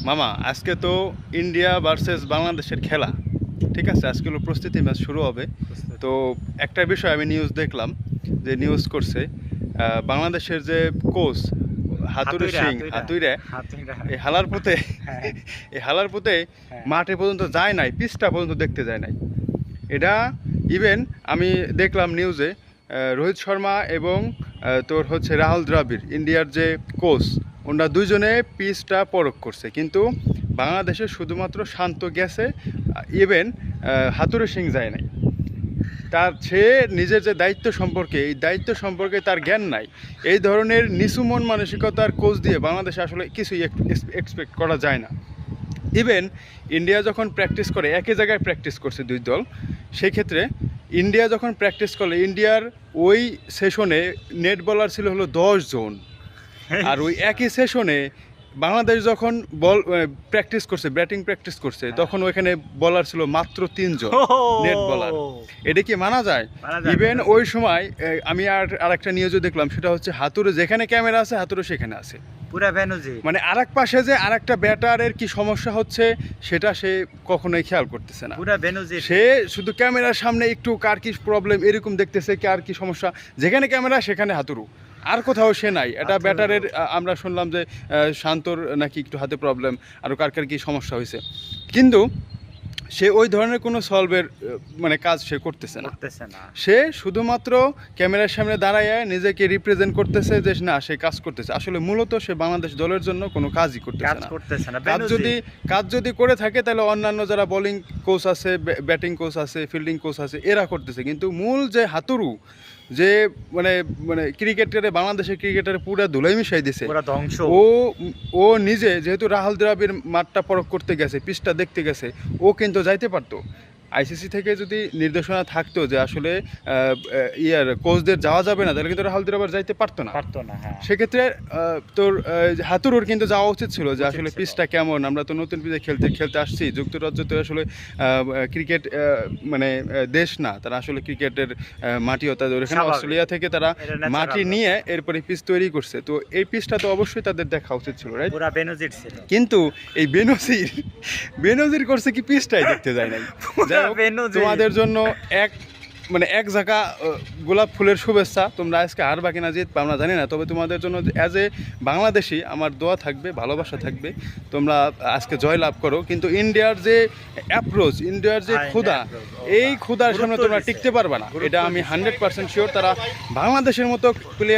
মামা আজকে তো ইন্ডিয়া ভার্সেস বাংলাদেশের খেলা ঠিক আছে আজকে হলো প্রস্তুতি ম্যাচ শুরু হবে তো একটা বিষয় আমি নিউজ দেখলাম যে নিউজ করছে বাংলাদেশের যে কোচ হাতুরে সিং হাতুইরা। এই হালার পথে হ্যাঁ। এই হালার পথে হ্যাঁ। মাঠে পর্যন্ত যায় নাই পিচটা পর্যন্ত দেখতে যায় নাই এটা ইভেন আমি দেখলাম নিউজে রোহিত শর্মা এবং তোর হচ্ছে রাহুল দ্রাবিড় ইন্ডিয়ার যে কোচ ওনারা দুজনে পিচটা পরখ করছে। কিন্তু বাংলাদেশে শুধুমাত্র শান্ত গেছে ইভেন হাতুরে সিং যায় নাই। তার সে নিজের যে দায়িত্ব সম্পর্কে, এই দায়িত্ব সম্পর্কে তার জ্ঞান নাই। এই ধরনের নিচু মন মানসিকতার কোচ দিয়ে বাংলাদেশে আসলে কিছুই এক্সপেক্ট করা যায় না। ইভেন ইন্ডিয়া যখন প্র্যাকটিস করে, একই জায়গায় প্র্যাকটিস করছে দুই দল সেই ক্ষেত্রে ইন্ডিয়া যখন প্র্যাকটিস করলে ইন্ডিয়ার ওই সেশনে নেট বলার ছিল হলো দশ জন। আর ওই একই সেশনে বাংলাদেশ যখন বল প্র্যাকটিস করছে ব্যাটিং প্র্যাকটিস করছে তখন ওইখানে বলার ছিল মাত্র তিনজন নেট বলার এটা কি মানা যায়? ইভেন ওই সময় আমি আর আরেকটা নিউজও দেখলাম সেটা হচ্ছে হাতুরে যেখানে ক্যামেরা আছে হাতুরে সেখানে আছে। মানে আরেক পাশে যে আরেকটা ব্যাটারের কি সমস্যা হচ্ছে সেটা সে কখনোই খেয়াল করতেছে না। সে শুধু ক্যামেরার সামনে একটু কার কি প্রবলেম এরকম দেখতেছে কার কি সমস্যা। যেখানে ক্যামেরা সেখানে হাতুরু আর কোথাও সে নাই। এটা ব্যাটারের আমরা শুনলাম যে শান্তর নাকি একটু হাতে প্রবলেম আর কার কার কি সমস্যা হয়েছে। কিন্তু সে ওই ধরনের কোনো সলভের মানে কাজ সে করতেছে না। সে শুধুমাত্র ক্যামেরার সামনে দাঁড়ায় নিজেকে রিপ্রেজেন্ট করতেছে যে না সে কাজ করতেছে। আসলে মূলত সে বাংলাদেশ দলের জন্য কোনো কাজই করতেছে না। কাজ যদি কাজ যদি করে থাকে তাহলে অন্যান্য যারা বোলিং কোচ আছে ব্যাটিং কোচ আছে ফিল্ডিং কোচ আছে এরা করতেছে। কিন্তু মূল যে হাতুরু যে মানে মানে ক্রিকেটারে বাংলাদেশের ক্রিকেটারে পুরো ধুলাই মিশাই দিছে। ধ্বংস। ও ও নিজে যেহেতু রাহুল দ্রাবিড় মাঠটা পরখ করতে গেছে পিচটা দেখতে গেছে ও কিন্তু যাইতে পারতো। আইসিসি থেকে যদি নির্দেশনা থাকতো যে আসলে ইয়ার কোচদের যাওয়া যাবে না তাহলে কিন্তু রাহুল দ্রাবিড় যাইতে পারতো না। পারতো না হ্যাঁ। সেক্ষেত্রে তোর হাতুরুর কিন্তু যাওয়া উচিত ছিল যে আসলে। পিচটা কেমন আমরা তো নতুন পিচে খেলতে খেলতে আসছি যুক্তরাজ্য তো আসলে ক্রিকেট মানে দেশ না তারা আসলে ক্রিকেটের মাটিও তাদের ওখানে অস্ট্রেলিয়া থেকে তারা মাটি নিয়ে এরপরে পিচ তৈরি করছে। তো এই পিচটা তো অবশ্যই তাদের দেখা উচিত ছিল রাইট পুরা ভেনুজির ছিল। কিন্তু এই বেনজির বেনজির করছে কি পিচটাই দেখতে যায় নাই। বেনজির। তোমাদের জন্য এক মানে এক জায়গা গোলাপ ফুলের শুভেচ্ছা। তোমরা আজকে আর বাকি না জিতবে আমরা জানি না। তবে তোমাদের জন্য অ্যাজ এ বাংলাদেশি আমার দোয়া থাকবে ভালোবাসা থাকবে। তোমরা আজকে জয় লাভ করো। কিন্তু ইন্ডিয়ার যে অ্যাপ্রোচ ইন্ডিয়ার যে হ্যাঁ, ক্ষুধা এই ক্ষুধার সামনে তোমরা টিকতে পারবে না। এটা আমি। হান্ড্রেড পার্সেন্ট শিওর তারা বাংলাদেশের মতো প্লেয়ার